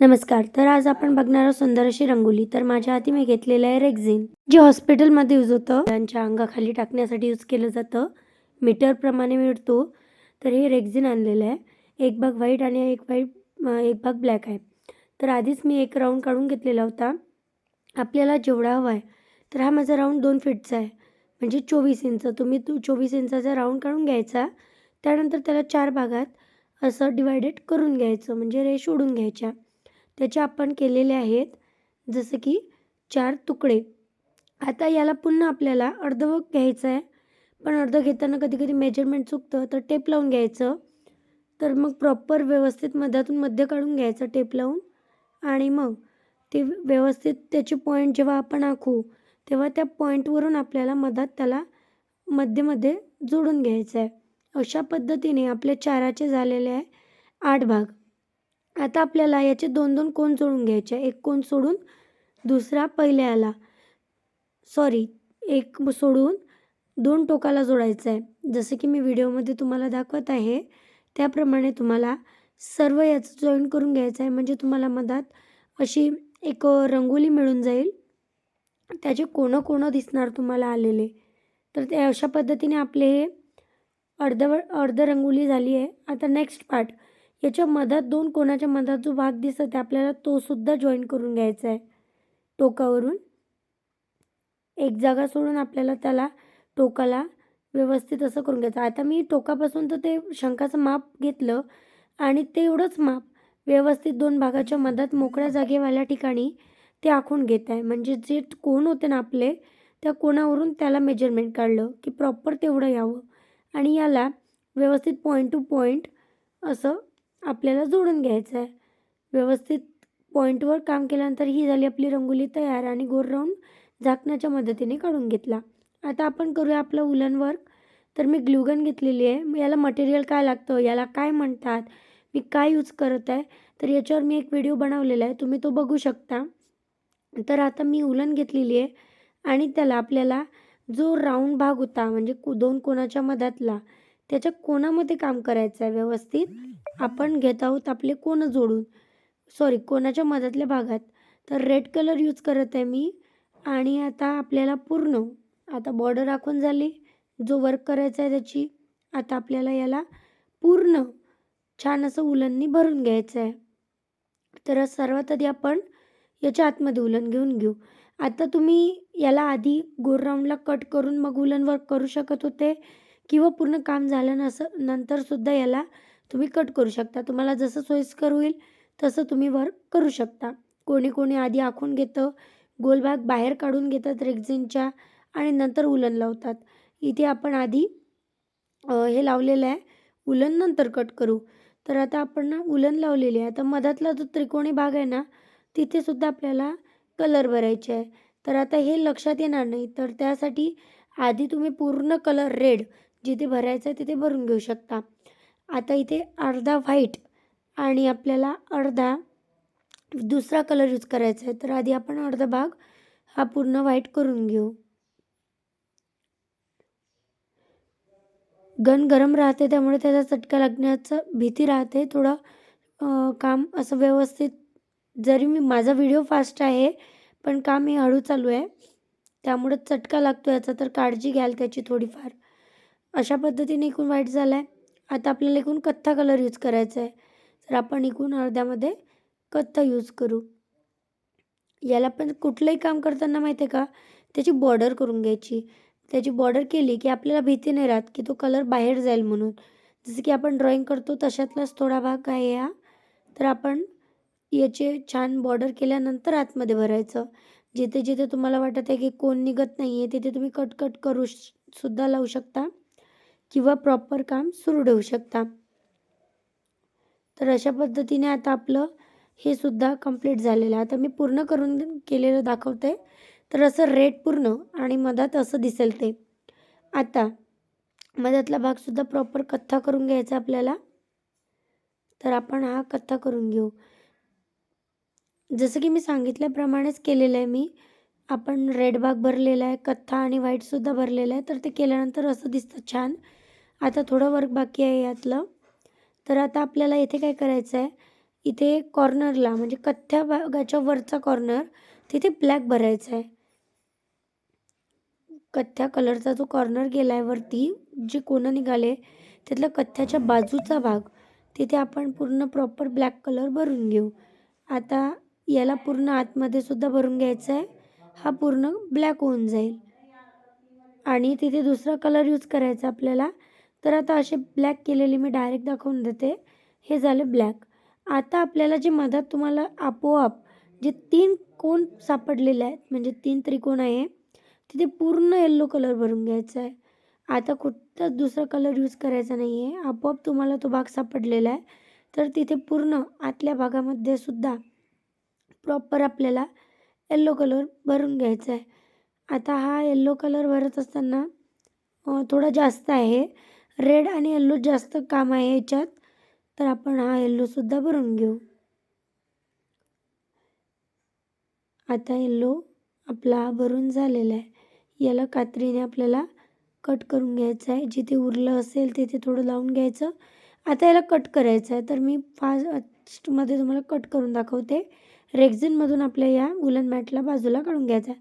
नमस्कार तर आज आपण बघणार आहोत सुंदर अशी रंगोली. तर माझ्या हाती मी घेतलेलं आहे रेक्झिन जे हॉस्पिटलमध्ये यूज होतं त्यांच्या अंगाखाली टाकण्यासाठी यूज केलं जातं. मीटरप्रमाणे मिळतो तर हे रेक्झिन आणलेलं आहे. एक भाग व्हाईट आणि एक व्हाईट एक भाग ब्लॅक आहे. तर आधीच मी एक राऊंड काढून घेतलेला होता. आपल्याला जेवढा हवा आहे तर हा माझा राऊंड दोन फीटचा आहे. म्हणजे चोवीस इंच. तुम्ही तू चोवीस इंचाचा राऊंड काढून घ्यायचा. त्यानंतर त्याला चार भागात असं डिवायडेड करून घ्यायचं. म्हणजे रेष ओढून घ्यायच्या. त्याचे आपण केलेले आहेत. जसं की चार तुकडे. आता याला पुन्हा आपल्याला अर्धवट घ्यायचं आहे. पण अर्ध घेताना कधी कधी मेजरमेंट चुकतं तर टेप लावून घ्यायचं. तर मग प्रॉपर व्यवस्थित मध्यातून मध्य काढून घ्यायचं टेप लावून. आणि मग ते व्यवस्थित त्याचे पॉईंट जेव्हा आपण आखू तेव्हा त्या पॉईंटवरून आपल्याला मधात त्याला मध्येमध्ये जोडून घ्यायचं आहे. अशा पद्धतीने आपले चाराचे झालेले आहे आठ भाग. आता आपल्याला याचे दोन दोन कोण जोडून घ्यायचे एक कोण सोडून दुसरा पहिल्या आला सॉरी एक सोडून दोन टोकाला जोडायचं आहे. जसं की मी व्हिडिओमध्ये तुम्हाला दाखवत आहे त्याप्रमाणे तुम्हाला सर्व याचं जॉईन करून घ्यायचं आहे. म्हणजे तुम्हाला मधात अशी एक रंगोली मिळून जाईल. त्याचे कोणं कोणं दिसणार तुम्हाला आलेले. तर ते अशा पद्धतीने आपले हे अर्धव अर्ध रंगोली झाली आहे. आता नेक्स्ट पार्ट याच्या मधात दोन कोणाच्या मधात जो भाग दिसत आहे आपल्याला तोसुद्धा जॉईन करून घ्यायचा आहे. टोकावरून एक जागा सोडून आपल्याला त्याला टोकाला व्यवस्थित असं करून घ्यायचं. आता मी टोकापासून तर ते शंखाचं माप घेतलं आणि तेवढंच माप व्यवस्थित दोन भागाच्या मधात मोकळ्या जागेवाल्या ठिकाणी ते आखून घेत आहे. म्हणजे जे कोण होते ना आपले त्या कोणावरून त्याला मेजरमेंट काढलं की प्रॉपर तेवढं यावं आणि याला व्यवस्थित पॉईंट टू पॉईंट असं आपल्याला जोडून घ्यायचं आहे व्यवस्थित पॉईंटवर काम केल्यानंतर ही झाली आपली रंगोली तयार आणि गोल राऊंड झाकण्याच्या मदतीने काढून घेतला. आता आपण करूया आपलं उलन वर्क. तर मी ग्लुगन घेतलेली आहे. याला मटेरियल काय लागतं? याला काय म्हणतात? मी काय यूज करत आहे? तर याच्यावर मी एक व्हिडिओ बनवलेला आहे. तुम्ही तो बघू शकता. तर आता मी उलन घेतलेली आहे आणि त्याला आपल्याला जो राऊंड भाग होता म्हणजे कु दोन कोणाच्या मधातला त्याच्या कोणामध्ये काम करायचं आहे व्यवस्थित. आपण घेत आहोत आपले कोण जोडून? सॉरी कोणाच्या मधातल्या भागात? तर रेड कलर यूज करत आहे मी. आणि आता आपल्याला पूर्ण आता बॉर्डर राखून झाली. जो वर्क करायचा आहे त्याची आता आपल्याला याला पूर्ण छान असं उलननी भरून घ्यायचं आहे. तर सर्वात आधी आपण याच्या आतमध्ये उलन घेऊन घेऊ. आता तुम्ही याला आधी गोल राऊंडला कट करून मग उलन वर्क करू शकत होते. किंवा पूर्ण काम झालं नस नंतरसुद्धा याला तुम्ही कट करू शकता. तुम्हाला जसं सोयीस्कर होईल तसं तुम्ही वर्क करू शकता. कोणी कोणी आधी आखून घेतं गोलभाग बाहेर काढून घेतात रेक्झिनच्या आणि नंतर उलन लावतात. इथे आपण आधी हे लावलेलं आहे. उलन नंतर कट करू. तर आता आपण ना उलन लावलेली आहे. आता मधातला जो त्रिकोणी भाग आहे ना तिथेसुद्धा आपल्याला कलर भरायचे आहे. तर आता हे लक्षात येणार नाही. तर त्यासाठी आधी तुम्ही पूर्ण कलर रेड जिथे भरायचं आहे तिथे भरून घेऊ शकता. आता इथे अर्धा व्हाईट आणि आपल्याला अर्धा दुसरा कलर यूज करायचा आहे. तर आधी आपण अर्धा भाग हा पूर्ण व्हाईट करून घेऊ. गन गरम राहते त्यामुळे त्याचा चटका लागण्याचं भीती राहते. थोडं काम असं व्यवस्थित जरी मी माझा व्हिडिओ फास्ट आहे पण काम हे हळू चालू आहे. त्यामुळे चटका लागतो याचा तर काळजी घ्याल त्याची थोडीफार. अशा पद्धतीने एकूण वाईट झाला आहे आता आपल्याला एकूण कथ्था कलर यूज करायचा आहे. तर आपण इकून अर्ध्यामध्ये कथ्था यूज करू. याला पण कुठलंही काम करताना माहिती आहे का? त्याची बॉर्डर करून घ्यायची. त्याची बॉर्डर केली की आपल्याला भीती नाही राहत की तो कलर बाहेर जाईल म्हणून. जसं की आपण ड्रॉईंग करतो तशातलाच थोडा भाग आहे हा. तर आपण याचे छान बॉर्डर केल्यानंतर आतमध्ये भरायचं. जिथे जिथे तुम्हाला वाटत आहे की कोण निघत नाही आहे तिथे तुम्ही कट कट करू सुद्धा लावू शकता. किंवा प्रॉपर काम सुरू ठेवू शकता. तर अशा पद्धतीने आता आपलं हे सुद्धा कंप्लीट झालेलं आहे. आता मी पूर्ण करून केलेलं दाखवते तर असं रेड पूर्ण आणि मधात असं दिसेल ते. आता मधातला भागसुद्धा प्रॉपर कथ्था करून घ्यायचा आपल्याला. तर आपण हा कथ्था करून घेऊ. जसं की मी सांगितल्याप्रमाणेच केलेलं आहे मी. आपण रेड भाग भरलेला आहे कथ्था आणि व्हाईटसुद्धा भरलेला आहे. तर ते केल्यानंतर असं दिसतं छान. आता थोडं वर्क बाकी आहे यातलं. तर आता आपल्याला इथे काय करायचं आहे इथे कॉर्नरला म्हणजे कथ्या भागाच्या वरचा कॉर्नर तिथे ब्लॅक भरायचा आहे कथ्या कलरचा जो कॉर्नर गेला आहे वरती जे कोणं निघाले त्यातला कथ्याच्या बाजूचा भाग तिथे आपण पूर्ण प्रॉपर ब्लॅक कलर भरून घेऊ. आता याला पूर्ण आतमध्ये सुद्धा भरून घ्यायचं आहे हा पूर्ण ब्लॅक होऊन जाईल. आणि तिथे दुसरा कलर यूज करायचा आपल्याला तर आता असे ब्लॅक केलेले मी डायरेक्ट दाखवून देते. हे झाले ब्लॅक आता आपल्याला जे मधात तुम्हाला आपोआप जे तीन कोण सापडलेले आहेत म्हणजे तीन त्रिकोण आहे तिथे पूर्ण येल्लो कलर भरून घ्यायचा आहे. आता कुठलाच दुसरा कलर यूज करायचा नाही आहे आपोआप तुम्हाला तो भाग सापडलेला आहे. तर तिथे पूर्ण आतल्या भागामध्ये सुद्धा प्रॉपर आपल्याला येल्लो कलर भरून घ्यायचा आहे. आता हा येल्लो कलर भरत असताना थोडा जास्त आहे. रेड आणि येल्लो जास्त काम आहे याच्यात. तर आपण हा येल्लोसुद्धा भरून घेऊ. आता येल्लो आपला भरून झालेला आहे. याला कात्रीने आपल्याला कट करून घ्यायचं आहे. जिथे उरलं असेल तिथे थोडं लावून घ्यायचं. आता याला कट करायचं आहे. तर मी फास्टमध्ये तुम्हाला कट करून दाखवते. रेक्झिनमधून आपल्या या वुलन मॅटला बाजूला काढून घ्यायचा आहे.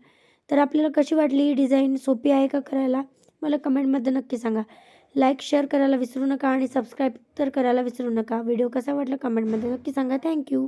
तर आपल्याला कशी वाटली ही डिझाईन? सोपी आहे का करायला? मला कमेंटमध्ये नक्की सांगा. लाईक शेअर करायला विसरू नका आणि सबस्क्राईब तर करायला विसरू नका. व्हिडिओ कसा वाटला कमेंटमध्ये नक्की सांगा. थँक्यू.